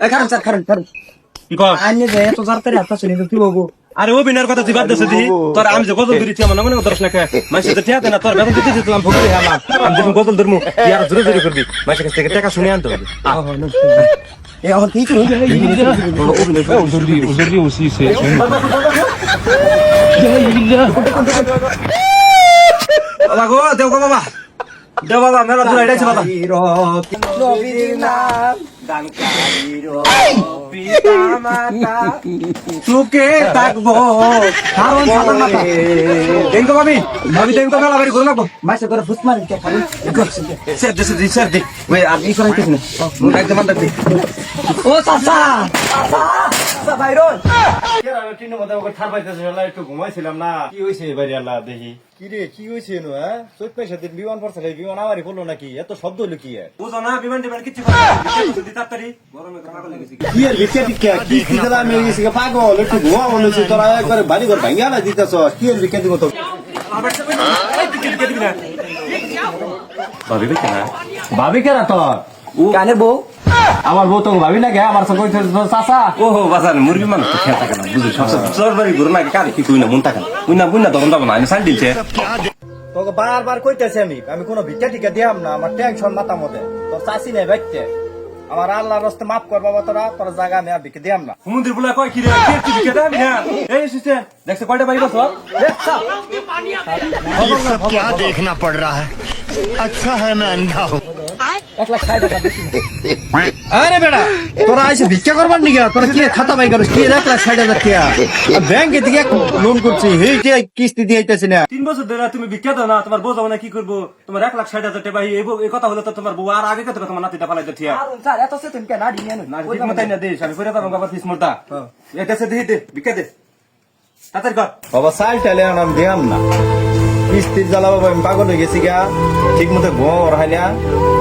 এ, খারান sir কি কর আইনে যে এত তাড়াতাড়ি হাত পাচ্ছে কি বলব? আরে অভিনয়ের কথা তুই বাদ দিছিস দি? তোর আমি যে গজল ধরি আমার মনে করছ না কে? মাসে তো ঠিয়াতে না তোর বেতন দিতে দিতাম ভুগলি হালাম আমি যখন গজল ধরমু ইয়ার জোরে জোরে করবি। মাসের কাছ থেকে টাকা শুনে আনতে হবে। এ এখন কি করব Aujourd'hui aussi, c'est. বাবা গো দেও গো বাবা। দেও বাবা মেলা দূর এটাইছে বাবা। নবীর নাম সুখে থাকব। কারণ সাধারণ মাথা। দেখো ভাবি ভাবি দেখো মেলা বাড়ি করে লাগবো মাসে করে ফুস মারি স্যার দি স্যার দি ওই আর ই করাইতেছ না। একদম আন্দাজ দি ও চাচা চাচা বাইরন একটু ঘুমাইছিলাম না। কি হয়েছে এবারে আল্লাহ দেখি। কি রে কি হয়েছে নো হ্যাঁ? চৈত পয়সা দিন বিমান পড়ছে বিমান আমারই করল নাকি? এত শব্দ হলো কি বুঝো না বিমান টিমান কিচ্ছু করে না। বিমান দি তাড়াতাড়ি। গরমে পাগল কি আর বিকে টিকা কি কি দিলা আমি গেছি পাগল। একটু ঘুমা মনে হচ্ছে তোরা একবারে বাড়ি ঘর ভাঙ্গা না দিতেছ। কি আর বিকে দিব তো ভাবি বেঁচে ভাবি কেনা? তোর? কানের বউ। আমার বউ তো ভাবি লাগে আমার সঙ্গে কইতে তোর চাচা ওহো বাজার মুরগি মানুষ তো খেয়ে থাকে না বুঝলি সবসময় চোর বাড়ি ঘুরে না কারে কি কই না মন থাকে না কই না কই না তখন যাবো না আমি সাইড দিলছে তোকে বারবার কইতেছি আমি আমি কোনো ভিক্ষা টিকা দিয়াম না আমার টেনশন মাথা মধ্যে তোর চাষি নেই বাইতে আমার আল্লাহর রাস্তে মাফ কর বাবা তোরা তোর জায়গা আমি আর ভিক্ষা দিয়াম না সমুদ্র বলা কয় কি রে কে কি বিকে দাবি না এই এসেছে দেখছে কয়টা বাড়ি বসো ये सब क्या देखना पड़ रहा है अच्छा है मैं अंधा हूँ এক লাখ ষাট টাকা বেশি আরে বেটা তোরা আইসে ভিক্ষা করবার নিগা তোরা কি খাতা বাই করছ কি এক লাখ ষাট হাজার টাকা ব্যাংকে থেকে লোন করছি এই যে কিস্তি দিয়ে আইতেছি না। তিন বছর ধরে তুমি বিখ্যাত না তোমার বউ না কি করব? তোমার এক লাখ ষাট হাজার টাকা এই কথা হলে তো তোমার বউ আর আগে কত তোমার নাতিটা পালাইতে ঠিক কারণ স্যার এত সে তুমি কেন আড়ি নিয়ে না ঠিক মতাই না দিস আমি করে পারব বাবা মোটা এটা সে দিই দে বিখ্যাত দে। তাড়াতাড়ি কর। বাবা সাইল আমি দিয়াম না। কিস্তির জ্বালা বাবা আমি পাগল হয়ে গেছি গা। ঠিক মতো ঘুম হয় না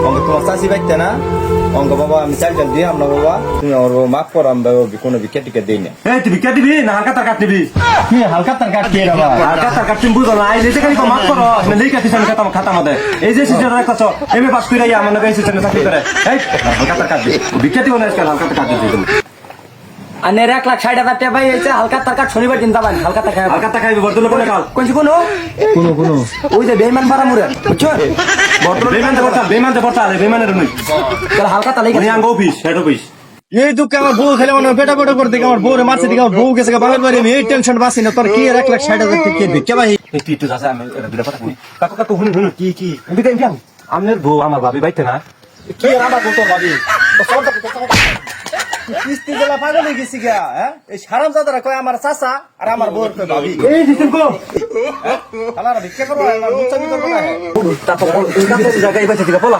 অঙ্ক তোমার চাষি বাইতে না? অঙ্ক বাবা আমি চাইল টাইল দিয়াম না বাবা। তুমি আমার বাবা মাফ করো আমি বাবা কোনো ভিক্ষা টিকা দিই না। এই তুই বিখ্যাত দিবি? না হালকা তার কাট দিবি কি হালকা তার কাট কে বাবা হালকা তার কাট তুমি বুঝো না। এই যে খালি মাফ করো না লেখা দিছ আমি খাতা খাতা মধ্যে এই যে সিজন রাখছ এমএ পাস করে আমার নগে সিজনে চাকরি করে। এই হালকা তার কাট দি বিখ্যাত দিও না আজকাল হালকা তার কাট দিবি তুমি। আনের এক লাখ ষাট হাজার টাকা পাই হয়েছে হালকা টাকা শনিবার দিন যাবেন হালকা টাকা হালকা টাকা খাইবে বর্তমানে কোনে কাল। কোনছি কোনো? কোনো কোনো। ওই যে বেইমান পাড়া মুরে বুঝছ? বর্তমানে বেমান দে পড়তা বেমান দে পড়তা বেমানের নই তাহলে হালকা তালে উনি আঙ্গ অফিস হেড অফিস। এই দুঃখে আমার বউ খেলে মনে পেটা পেটা করে দেখে আমার বউরে মারছে দিকে আমার বউ গেছে বাবার বাড়ি আমি এই টেনশন বাসি না তোর কি এক লাখ ষাট হাজার টাকা ভিক্ষা ভাই? তুই তো যাস আমি এটা কথা কই কাকু কাকু হুনি হুনি কি কি? আমি কাই জান বউ আমার ভাবি বাইতে না। কি আর আমার বউ তোর ভাবি? কিস্তি গুলা পাগল হয়ে গেছি গা হ্যাঁ? এই সারাম জাদারা কয় আমার চাচা আর আমার কয় ভাবি। এই দিছেন কো খালারা ভিক্ষা করব আমার মুচামি করব না? তারপর জায়গায় বেঁচে দিলা বলা।